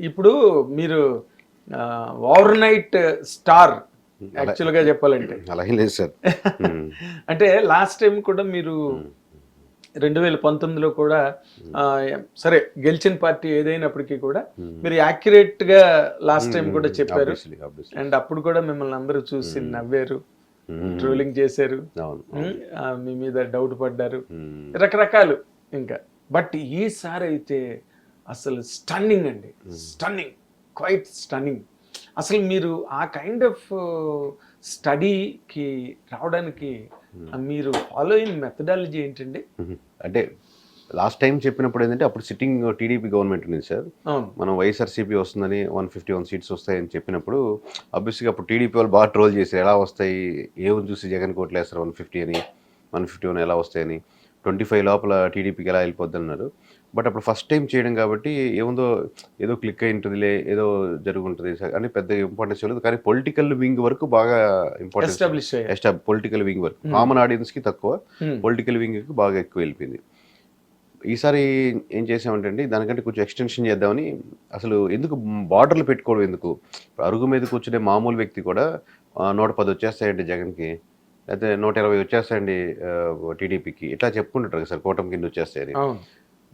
ఇప్పుడు మీరు over night star యాక్చువల్గా చెప్పాలంటే. అలా ఏం లేదు సార్. అంటే లాస్ట్ టైం కూడా మీరు రెండు వేల పంతొమ్మిదిలో కూడా సరే గెలిచిన పార్టీ ఏదైనప్పటికీ కూడా మీరు యాక్యురేట్గా లాస్ట్ టైం కూడా చెప్పారు. అండ్ అప్పుడు కూడా మిమ్మల్ని అందరూ చూసి నవ్వారు. ట్రోలింగ్ చేశారు. మీ మీద డౌట్ పడ్డారు. రకరకాలు ఇంకా. బట్ ఈసారి అయితే అసలు స్టన్నింగ్ అండి. స్టన్నింగ్ క్వైట్ స్టన్నింగ్ అసలు మీరు ఆ కైండ్ ఆఫ్ స్టడీకి రావడానికి ఆ మీరు ఫాలో అయిన మెథడాలజీ ఏంటండి? ఉమ్. అంటే లాస్ట్ టైం చెప్పినప్పుడు ఏంటంటే అప్పుడు సిట్టింగ్ టీడీపీ గవర్నమెంట్ ఉంది సార్. మనం వైఎస్ఆర్సీపీ వస్తుందని వన్ ఫిఫ్టీ వన్ సీట్స్ వస్తాయని చెప్పినప్పుడు అబ్వియస్గా అప్పుడు టీడీపీ వాళ్ళు బాగా ట్రోల్ చేశారు. ఎలా వస్తాయి? ఏమని చూసి జగన్ కోట్లు వేస్తారు వన్ ఫిఫ్టీ అని వన్ ఫిఫ్టీ వన్ ఎలా వస్తాయని. ట్వంటీ ఫైవ్ లోపల టీడీపీకి ఎలా వెళ్ళిపోద్ది అన్నారు బట్ అప్పుడు ఫస్ట్ టైం చేయడం కాబట్టి ఏముందో ఏదో క్లిక్ అయి ఉంటుందిలే ఏదో జరుగుంటుంది అని పెద్ద ఇంపార్టెన్స్ లేదు కానీ పొలిటికల్ వింగ్ వరకు బాగా ఇంపార్టెన్స్ పొలిటికల్ వింగ్ వరకు. కామన్ ఆడియన్స్కి తక్కువ Hmm. పొలిటికల్ వింగ్కి బాగా ఎక్కువ వెళ్ళిపోయింది. ఈసారి ఏం చేసామంటే అండి దానికంటే కొంచెం ఎక్స్టెన్షన్ చేద్దామని అసలు ఎందుకు బార్డర్లు పెట్టుకోవడం ఎందుకు? అరుగు మీద కూర్చునే మామూలు వ్యక్తి కూడా నూట పది వచ్చేస్తాయండి జగన్కి. లేకపోతే నూట ఇరవై వచ్చేస్తాయండి టీడీపీకి. ఇట్లా చెప్పుకుంటుంటారు కదా సార్ కూటమి కింద వచ్చేస్తాయని.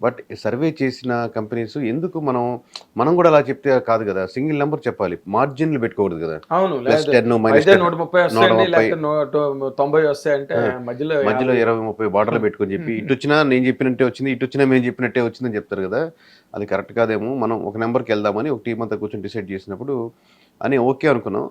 బట్ సర్వే చేసిన కంపెనీస్ ఎందుకు మనం మనం కూడా అలా చెప్తే కాదు కదా సింగిల్ నెంబర్ చెప్పాలి. మార్జిన్లు పెట్టుకోకూడదు కదా. అవును నూట ముప్పై తొంభై వస్తాయంటే మధ్యలో మధ్యలో ఇరవై ముప్పై బార్డర్లు పెట్టుకొని చెప్పి ఇటు వచ్చినా నేను చెప్పినట్టే వచ్చింది ఇటు వచ్చినా మేము చెప్పినట్టే వచ్చిందని చెప్తారు కదా. అది కరెక్ట్ కాదేమో మనం ఒక నెంబర్కి వెళ్దామని ఒక టీం అంతా కూర్చొని డిసైడ్ చేసినప్పుడు అని ఓకే అనుకున్నాం.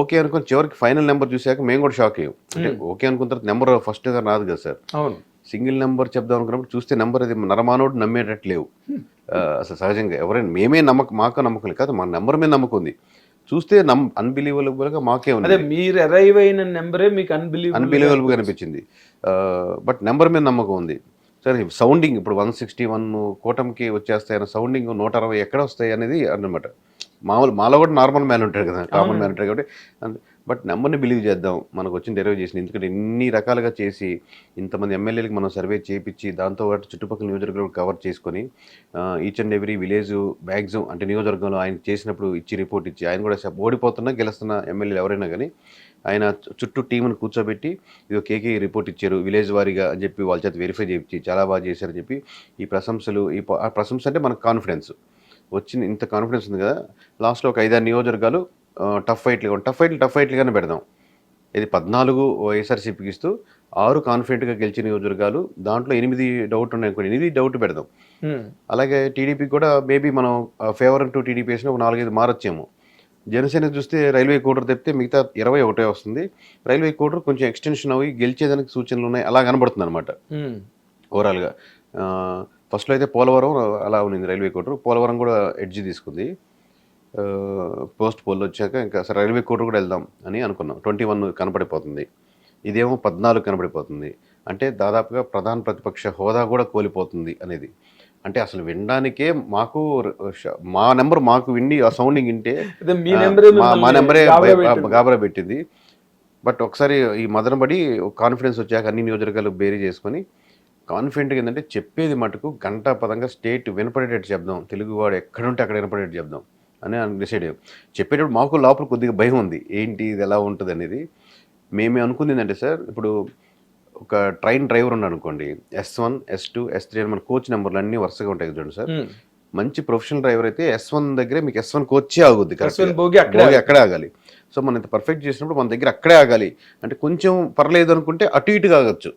ఓకే అనుకుని చివరికి ఫైనల్ నెంబర్ చూసాక మేము కూడా షాక్ అయ్యాం. అంటే ఓకే అనుకున్న తర్వాత నెంబర్ ఫస్ట్ రాదు కదా సార్. అవును. సింగిల్ నెంబర్ చెప్దాం అనుకున్నప్పుడు చూస్తే నెంబర్ అది నరమానోడు నమ్మేటట్టు లేవు. అసలు సహజంగా ఎవరైనా మేమే నమ్మకం మాకు నమ్మకం లేదు. కాదు మా నెంబర్ మీద నమ్మకం ఉంది. చూస్తే నమ్ అన్బిలీవబుల్గా మాకే ఉంది. మీరు అరైవ్ అయిన నెంబరే మీకు అన్బిలీవ్ అన్బిలీవబుల్గా అనిపించింది. బట్ నెంబర్ మీద నమ్మకం ఉంది. సరే సౌండింగ్ ఇప్పుడు వన్ సిక్స్టీ వన్ కూటమికి వచ్చేస్తాయన్న సౌండింగ్ నూట అరవై ఎక్కడ వస్తాయి అనేది అన్నమాట. మామూలు మాలో కూడా నార్మల్ మ్యాన్ ఉంటాడు కదా కామన్ మ్యాన్ ఉంటాడు కాబట్టి బట్ నెంబర్ని బిలీవ్ చేద్దాం మనకు వచ్చిన డెరైవ్ చేసింది. ఎందుకంటే ఇన్ని రకాలుగా చేసి ఇంతమంది ఎమ్మెల్యేలకు మనం సర్వే చేపించి దాంతో పాటు చుట్టుపక్కల నియోజకవర్గం కవర్ చేసుకొని each and every village maximum అంటే నియోజకవర్గంలో ఆయన చేసినప్పుడు ఇచ్చి రిపోర్ట్ ఇచ్చి ఆయన కూడా ఓడిపోతున్నా గెలుస్తున్న ఎమ్మెల్యేలు ఎవరైనా కానీ ఆయన చుట్టూ టీంను కూర్చోబెట్టి ఇది కేకే రిపోర్ట్ ఇచ్చారు విలేజ్ వారీగా అని చెప్పి వాళ్ళ చేత వెరిఫై చేయించి చాలా బాగా చేశారని చెప్పి ఈ ప్రశంసలు ఈ ప్రశంస అంటే మనకు కాన్ఫిడెన్స్ వచ్చిన ఇంత కాన్ఫిడెన్స్ ఉంది కదా లాస్ట్లో ఒక ఐదారు నియోజకవర్గాలు టఫ్ ఫైట్లు టఫ్ ఫైట్లు టఫ్ ఫైట్లుగానే పెడదాం. ఇది పద్నాలుగు వైఎస్ఆర్సీపీకి ఇస్తూ ఆరు కాన్ఫిడెంట్గా గెలిచిన నియోజకవర్గాలు దాంట్లో ఎనిమిది డౌట్ ఉన్నాయి అనుకోండి ఎనిమిది డౌట్ పెడదాం. అలాగే టీడీపీ కూడా మేబీ మనం ఫేవర్ టు టీడీపీ వేసిన ఒక నాలుగైదు మారొచ్చేమో. జనసేన చూస్తే రైల్వే కోడర్ తెప్పితే మిగతా ఇరవై ఒకటే వస్తుంది. రైల్వే కోడర్ కొంచెం ఎక్స్టెన్షన్ అవి గెలిచేదానికి సూచనలు ఉన్నాయి అలా కనబడుతుంది అనమాట ఓవరాల్గా ఫస్ట్లో అయితే పోలవరం అలా ఉంది రైల్వే కోడర్ పోలవరం కూడా ఎడ్జి తీసుకుంది. పోస్ట్ పోల్ వచ్చాక ఇంకా సరే రైల్వే కోడర్ కూడా వెళ్దాం అని అనుకున్నాం. ట్వంటీ వన్ కనపడిపోతుంది. ఇదేమో పద్నాలుగు కనపడిపోతుంది. అంటే దాదాపుగా ప్రధాన ప్రతిపక్ష హోదా కూడా కోల్పోతుంది అనేది. అంటే అసలు వినడానికే మాకు మా నెంబర్ మాకు విండి ఆ సౌండింగ్ వింటే మీ నెంబరే. గాబరా పెట్టింది. బట్ ఒకసారి ఈ మదనబడి కాన్ఫిడెన్స్ వచ్చాక అన్ని నియోజకవర్గాలు బేరీ చేసుకొని కాన్ఫిడెంట్గా ఏంటంటే చెప్పేది మటుకు గంటా పదంగా స్టేట్ వినపడేటట్టు చెప్దాం. తెలుగువాడు ఎక్కడుంటే అక్కడ వినపడేటట్టు చెప్దాం అని డిసైడ్ అయ్యాం చెప్పేటప్పుడు మాకు లోపల కొద్దిగా భయం ఉంది. ఏంటి ఇది ఎలా ఉంటుంది అనేది? మేమే అనుకుంది ఏంటంటే సార్ ఇప్పుడు ఒక ట్రైన్ డ్రైవర్ ఉన్నాడు అనుకోండి S one S two S three అని మన కోచ్ నెంబర్లు అన్నీ వరుసగా ఉంటాయి చూడండి సార్. మంచి ప్రొఫెషనల్ డ్రైవర్ అయితే ఎస్ వన్ దగ్గరే మీకు ఎస్ వన్ కోచే ఆగుద్ది అక్కడే భోగి అక్కడే ఆగాలి. సో మనం ఇంత పర్ఫెక్ట్ చేసినప్పుడు మన దగ్గర అక్కడే ఆగాలి. అంటే కొంచెం పర్లేదు అనుకుంటే అటు ఇటుగా ఆగచ్చు.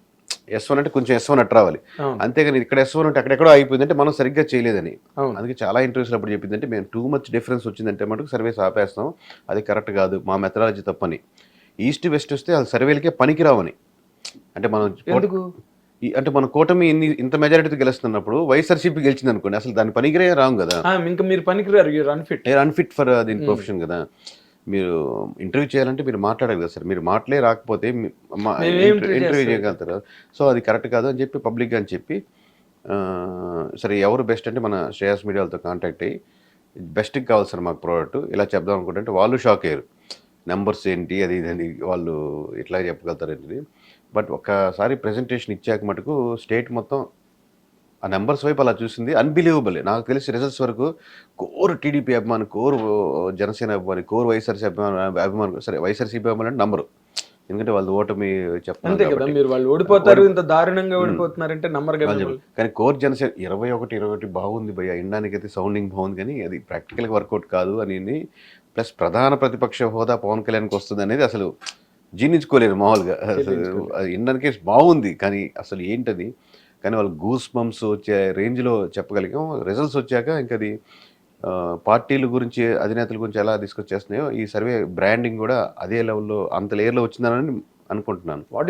ఎస్ వన్ అంటే కొంచెం ఎస్ వన్ అట్ రావాలి. అవును. అంతేగాని ఇక్కడ ఎస్ వన్ అంటే అక్కడెక్కడో అయిపోయింది అంటే మనం సరిగ్గా చేయలేదని. అందుకే చాలా ఇంటర్వ్యూస్ అప్పుడు చెప్పింది అంటే మేము టూ మచ్ డిఫరెన్స్ వచ్చిందంటే మటుకు సర్వేస్ ఆపేస్తాం. అది కరెక్ట్ కాదు మా మెథడాలజీ తప్పని. ఈస్ట్ వెస్ట్ వస్తే అది సర్వేలకే పనికిరావని అంటే మనం అంటే మన కూటమి ఇన్ని ఇంత మెజారిటీతో గెలుస్తున్నప్పుడు వైఎస్ఆర్సీపీ గెలిచింది అనుకోండి అసలు దాని పనికిరే రాము కదా. ఇంకా మీరు పనికిరారు అన్ఫిట్ అన్ఫిట్ ఫర్ దీని ప్రొఫెషన్ కదా. మీరు ఇంటర్వ్యూ చేయాలంటే మీరు మాట్లాడాలి కదా సార్. మీరు మాటలే రాకపోతే ఇంటర్వ్యూ? చేయగలుగుతారు? సో అది కరెక్ట్ కాదు అని చెప్పి పబ్లిక్గా అని చెప్పి సరే ఎవరు బెస్ట్ అంటే మన శ్రేయాస్ మీడియాలతో కాంటాక్ట్ అయ్యి బెస్ట్కి కావాలి సార్ మాకు ప్రోడక్ట్ ఇలా చెప్దాం అనుకుంటే వాళ్ళు షాక్ అయ్యారు. నెంబర్స్ ఏంటి? అది ఇది అని వాళ్ళు ఇట్లా చెప్పగలుగుతారు బట్ ఒక్కసారి ప్రెజెంటేషన్ ఇచ్చాక మటుకు స్టేట్ మొత్తం ఆ నెంబర్స్ వైపు అలా చూసింది. అన్బిలీవబుల్ నాకు తెలిసి రిజల్ట్స్ వరకు కోర్ టీడీపీ అభిమాని కోర్ జనసేన అభిమాని కోర్ వైఎస్ఆర్సీ అభిమాని అభిమాని సరే వైఎస్ఆర్సీపీ అభిమాని అంటే నంబరు ఎందుకంటే వాళ్ళు ఓటమి. మీరు వాళ్ళు ఓడిపోతారు ఇంత దారుణంగా ఓడిపోతున్నారంటే నమ్మరు చెప్పారు. కానీ కోర్ జనసేన ఇరవై ఒకటి ఇరవై ఒకటి బాగుంది భయ్య వినడానికి అయితే సౌండింగ్ బాగుంది కానీ అది ప్రాక్టికల్గా వర్కౌట్ కాదు అని ప్లస్ ప్రధాన ప్రతిపక్ష హోదా పవన్ కళ్యాణ్కి వస్తుంది అనేది అసలు జీర్ణించుకోలేరు మామూలుగా. వినడానికి బాగుంది కానీ అసలు ఏంటది? కానీ వాళ్ళు గూస్ బంప్స్ వచ్చే రేంజ్లో చెప్పగలిగాం. రిజల్ట్స్ వచ్చాక ఇంకా అది పార్టీల గురించి అధినేతల గురించి ఎలా తీసుకొచ్చేస్తున్నాయో ఈ సర్వే బ్రాండింగ్ కూడా అదే లెవెల్లో అంత లేయర్లో వచ్చిందని అనుకుంటున్నాను. వాట్